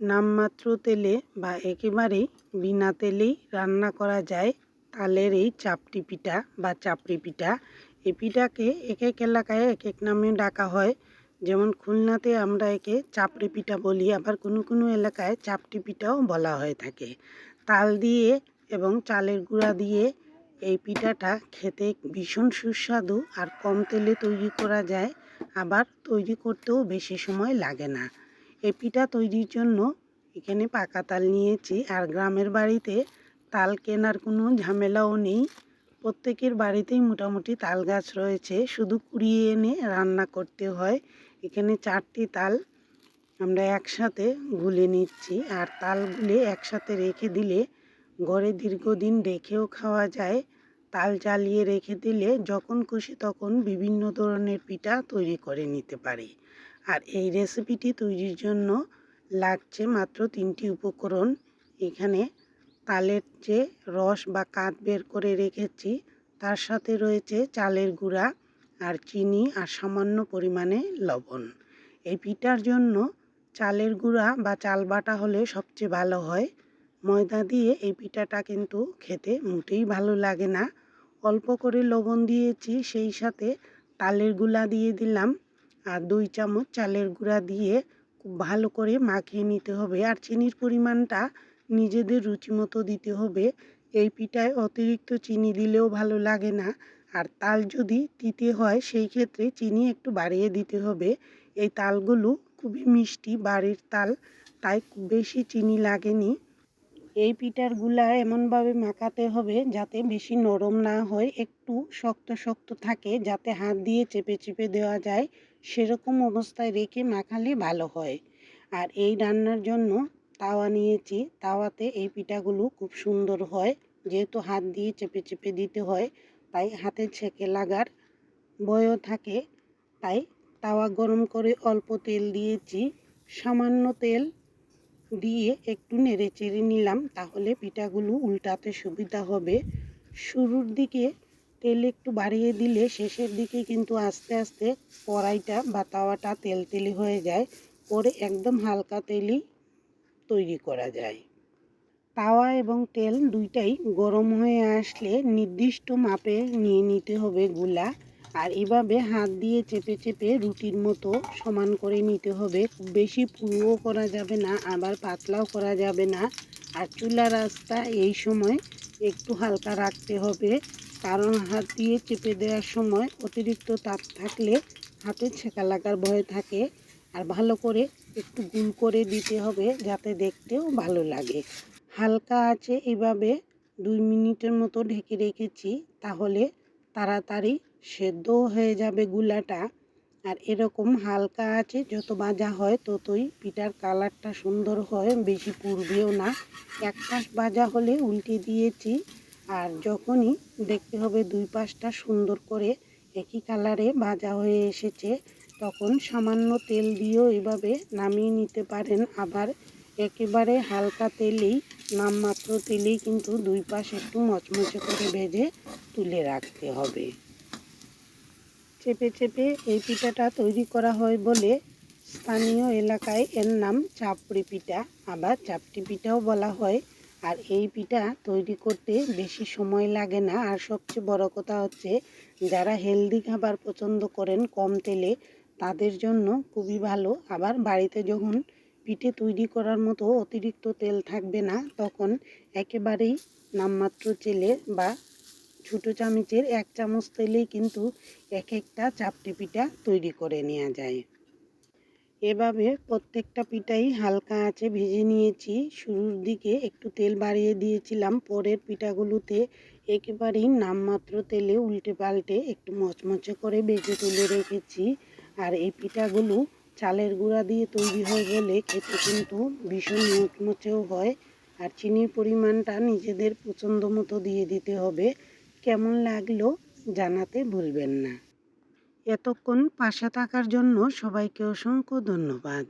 নামমাত্র তেলে বা একেবারেই বিনা তেলেই রান্না করা যায়, তালের এই চাপটি পিঠা বা চাপড়ি পিঠা। এই পিঠাকে এক এক এলাকায় এক এক নামে ডাকা হয়। যেমন খুলনাতে আমরা একে চাপড়ি পিঠা বলি, আবার কোনো কোনো এলাকায় চাপটি পিঠাও বলা হয়ে থাকে। তাল দিয়ে এবং চালের গুঁড়া দিয়ে এই পিঠাটা খেতে ভীষণ সুস্বাদু আর কম তেলে তৈরি করা যায়, আবার তৈরি করতেও বেশি সময় লাগে না। এই পিঠা তৈরির জন্য এখানে পাকা তাল নিয়েছি আর গ্রামের বাড়িতে তাল কেনার কোনো ঝামেলাও নেই। প্রত্যেকের বাড়িতেই মোটামুটি তাল গাছ রয়েছে। শুধু কুড়িয়ে এনে রান্না করতে হয়। এখানে চারটি তাল আমরা একসাথে গুলে নিচ্ছি। আর তাল গুলে একসাথে রেখে দিলে ঘরে দীর্ঘদিন রেখেও খাওয়া যায়। তাল জ্বালিয়ে রেখে দিলে যখন খুশি তখন বিভিন্ন ধরনের পিঠা তৈরি করে নিতে পারি। আর এই রেসিপিটি তৈরির জন্য লাগছে মাত্র তিনটি উপকরণ। এখানে তালের যে রস বা কাঠ বের করে রেখেছি, তার সাথে রয়েছে চালের গুঁড়া আর চিনি আর সামান্য পরিমাণে লবণ। এই পিঠার জন্য চালের গুঁড়া বা চাল বাটা হলে সবচেয়ে ভালো হয়। ময়দা দিয়ে এই পিঠাটা কিন্তু খেতে মোটেই ভালো লাগে না। অল্প করে লবণ দিয়েছি, সেই সাথে তালের গুঁড়া দিয়ে দিলাম। আর দুই চামচ চালের গুঁড়া দিয়ে খুব ভালো করে মাখিয়ে নিতে হবে। আর চিনির পরিমাণটা নিজেদের রুচি মতো দিতে হবে। এই পিঠায় অতিরিক্ত চিনি দিলেও ভালো লাগে না। আর তাল যদি দিতে হয়, সেই ক্ষেত্রে চিনি একটু বাড়িয়ে দিতে হবে। এই তালগুলো খুবই মিষ্টি বাড়ির তাল, তাই বেশি চিনি লাগেনি। এই পিঠারগুলা এমনভাবে মাখাতে হবে যাতে বেশি নরম না হয়, একটু শক্ত শক্ত থাকে যাতে হাত দিয়ে চেপে চেপে দেওয়া যায়, সেরকম অবস্থায় রেখে মাখালে ভালো হয়। আর এই রান্নার জন্য তাওয়া নিয়েছি, তাওয়াতে এই পিঠাগুলো খুব সুন্দর হয়, যেহেতু হাত দিয়ে চেপে চেপে দিতে হয়, তাই হাতে ছেঁকে লাগার ভয়ও থাকে, তাই তাওয়া গরম করে অল্প তেল দিয়েছি, সামান্য তেল দিয়ে একটু নেড়ে চেড়ে নিলাম, তাহলে পিঠাগুলো উল্টাতে সুবিধা হবে। শুরুর দিকে তেল একটু বাড়িয়ে দিলে শেষের দিকে কিন্তু আস্তে আস্তে কড়াইটা বা তাওয়াটা তেল তেলে হয়ে যায়। পরে একদম হালকা তেলই তৈরি করা যায়। তাওয়া এবং তেল দুইটাই গরম হয়ে আসলে নির্দিষ্ট মাপে নিয়ে নিতে হবে গুলা। আর এভাবে হাত দিয়ে চেপে চেপে রুটির মতো সমান করে নিতে হবে। বেশি পুরোও করা যাবে না, আবার পাতলাও করা যাবে না। আর চুলা রাস্তা এই সময় একটু হালকা রাখতে হবে, কারণ হাত দিয়ে চেপে দেওয়ার সময় অতিরিক্ত তাপ থাকলে হাতে ছেঁকা লাগার ভয় থাকে। আর ভালো করে একটু গুল করে দিতে হবে যাতে দেখতেও ভালো লাগে। হালকা আছে এভাবে দুই মিনিটের মতো ঢেকে রেখেছি, তাহলে তাড়াতাড়ি সেদ্ধও হয়ে যাবে গুলাটা। আর এরকম হালকা আছে, যত ভাজা হয় ততই পিঠার কালারটা সুন্দর হয়, বেশি পুড়বেও না। এক পাশ ভাজা হলে উল্টে দিয়েছি, আর যখনই দেখতে হবে দুই পাশটা সুন্দর করে একই কালারে ভাজা হয়ে এসেছে, তখন সামান্য তেল দিয়েও এভাবে নামিয়ে নিতে পারেন। আবার একেবারে হালকা তেলেই, নামমাত্র তেলেই কিন্তু দুই পাশ একটু মচমচে করে ভেজে তুলে রাখতে হবে। চেপে চেপে এই পিঠাটা তৈরি করা হয় বলে স্থানীয় এলাকায় এর নাম চাপড়ি পিঠা, আবার চাপটি পিঠাও বলা হয়। আর এই পিঠা তৈরি করতে বেশি সময় লাগে না। আর সবচেয়ে বড় কথা হচ্ছে, যারা হেলদি খাবার পছন্দ করেন কম তেলে, তাদের জন্য খুবই ভালো। আবার বাড়িতে যখন পিঠে তৈরি করার মতো অতিরিক্ত তেল থাকবে না। তখন একেবারেই নামমাত্র চেলে বা ছোটো চামচের এক চামচ তেলেই কিন্তু এক একটা চাপটি পিঠা তৈরি করে নেওয়া যায়। এভাবে প্রত্যেকটা পিঠাই হালকা আছে ভেজে নিয়েছি। শুরুর দিকে একটু তেল বাড়িয়ে দিয়েছিলাম, পরের পিঠাগুলোতে একেবারেই নামমাত্র তেলে উল্টে পাল্টে একটু মচমচে করে বেজে তুলে রেখেছি। আর এই পিঠাগুলো চালের গুঁড়া দিয়ে তৈরি হয় বলে খেতে কিন্তু ভীষণ মচমচেও হয়। আর চিনির পরিমাণটা নিজেদের পছন্দ মতো দিয়ে দিতে হবে। কেমন লাগল জানাতে ভুলবেন না। এতক্ষণ পাশে থাকার জন্য সবাইকে অসংখ্য ধন্যবাদ।